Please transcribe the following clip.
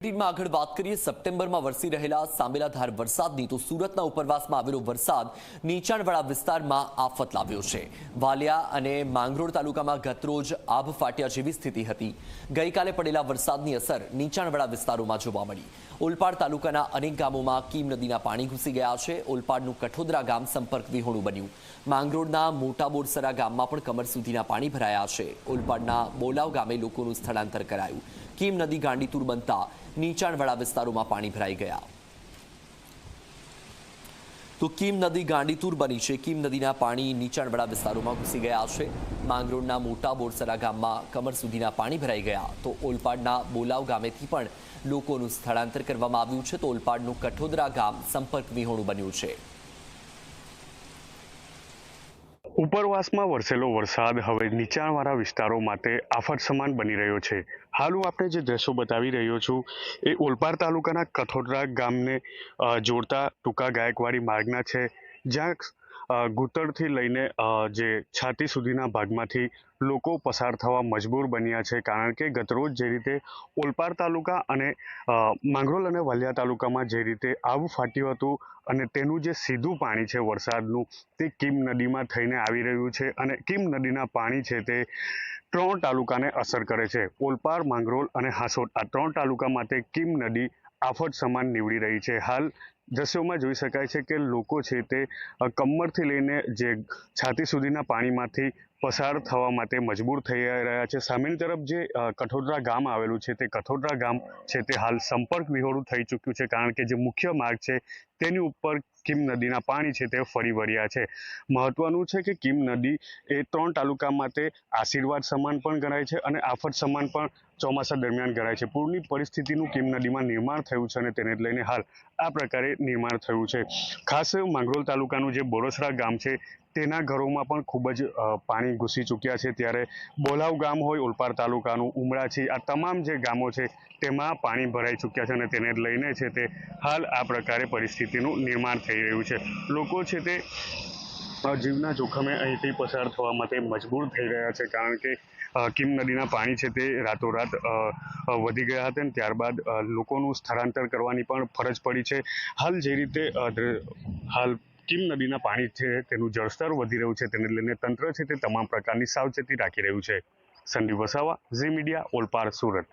માં આગળ વાત કરીએ, સપ્ટેમ્બરમાં વરસી રહેલા સાંબેલાધાર વરસાદની, તો સુરતના ઉપરવાસમાં આવેલો વરસાદ નીચાણવાળા વિસ્તારમાં આફત લાવ્યો છે. વાલિયા અને માંગરોળ તાલુકામાં ગતરોજ આભ ફાટ્યા જેવી સ્થિતિ હતી. ગઈકાલે પડેલા વરસાદની અસર નીચાણવાળા વિસ્તારોમાં જોવા મળી. ઓલપાડ તાલુકાના અનેક ગામોમાં કીમ નદીના પાણી ઘૂસી ગયા છે. ઓલપાડનું કઠોદરા ગામ સંપર્ક વિહોણું બન્યું. માંગરોળના મોટા બોરસરા ગામમાં પણ કમર સુધીના પાણી ભરાયા છે. ઓલપાડના બોલાવ ગામે લોકોનું સ્થળાંતર કરાયું. કીમ નદી ગાંડીતુર બનતા નીચાણવાળા વિસ્તારોમાં પાણી ભરાઈ ગયા. તો કીમ નદી ગાંડીતુર બની છે. કીમ નદીના પાણી નીચાણવાળા વિસ્તારોમાં ઘૂસી ગયા છે. માંગરોળના મોટા બોરસરા ગામમાં કમર સુધીના પાણી ભરાઈ ગયા. તો ઓલપાડના બોલાવ ગામેથી પણ લોકોનું સ્થળાંતર કરવામાં આવ્યું છે. તો ઓલપાડનું કઠોદરા ગામ સંપર્ક વિહોણું બન્યું છે. ઉપરવાસમાં વરસેલો વરસાદ હવે નીચાણવાળા વિસ્તારો માટે આફત સમાન બની રહ્યો છે. હાલ હું આપણે જે દ્રશ્યો બતાવી રહ્યો છું, એ ઓલપાડ તાલુકાના કથોડરા ગામને જોડતા ટૂંકા ગાયકવાડી માર્ગના છે, જ્યાં ઘૂંટણથી લઈને જે છાતી સુધીના ભાગમાંથી લોકો પસાર થવા મજબૂર બન્યા છે. કારણ કે ગતરોજ જે રીતે ઓલપાડ તાલુકા અને માંગરોલ અને વલિયા તાલુકામાં જે રીતે આવું ફાટ્યું હતું અને તેનું જે સીધું પાણી છે વરસાદનું, તે કીમ નદીમાં થઈને આવી રહ્યું છે અને કીમ નદીના પાણી છે તે ત્રણ તાલુકાને અસર કરે છે. ઓલપાડ, માંગરોલ અને હાંસોટ આ ત્રણ તાલુકા માટે કીમ નદી આફત સમાન નીવડી રહી છે. હાલ દ્રશ્યોમાં જોઈ શકાય છે કે લોકો છે તે કમરથી લઈને જે છાતી સુધીના પાણીમાંથી પસાર થવા માટે મજબૂર થઈ રહ્યા છે. સામેની તરફ જે કઠોદરા ગામ આવેલું છે, તે કઠોદરા ગામ છે, તે હાલ સંપર્ક વિહોળું થઈ ચૂક્યું છે, કારણ કે જે મુખ્ય માર્ગ છે, તેની ઉપર કિમ નદીના પાણી છે, તે ફરી વળ્યા છે. મહત્વનું છે કે કિમ નદી એ ત્રણ તાલુકા માટે આશીર્વાદ સમાન પણ ગણાય છે અને આફત સમાન પણ ચોમાસા દરમિયાન ગણાય છે. પૂરની પરિસ્થિતિનું કિમ નદીમાં નિર્માણ થયું છે અને તેને લઈને હાલ આ પ્રકારે નિર્માણ થયું છે. ખાસ માંગરોલ તાલુકાનું જે બોરસરા ગામ છે તેના ઘરોમાં પણ ખૂબ જ પાણી ઘૂસી ચૂક્યા છે. ત્યારે બોલાવ ગામ હોય ઓલપાડ તાલુકાનું ઉમરાછી આ તમામ જે ગામો છે, તેમાં પાણી ભરાઈ ચૂક્યા છે અને તેને લઈને છે તે હાલ આ પ્રકારે પરિસ્થિતિનું નિર્માણ થઈ રહ્યું છે. લોકો છે તે જીવના જોખમે અહીંથી પસાર થવા માટે મજબૂર થઈ રહ્યા છે. કારણ કે કિમ નદીના પાણી છે તે રાતોરાત વધી ગયા હતા અને ત્યારબાદ લોકોનું સ્થળાંતર કરવાની પણ ફરજ પડી છે. હાલ જે રીતે હાલ કીમ નદીના પાણી છે, તેનું જળસ્તર વધી રહ્યું છે, તેને લઈને તંત્ર છે તે તમામ પ્રકારની સાવચેતી રાખી રહ્યું છે. Sandeep Vasava, Zee media Olpad Surat.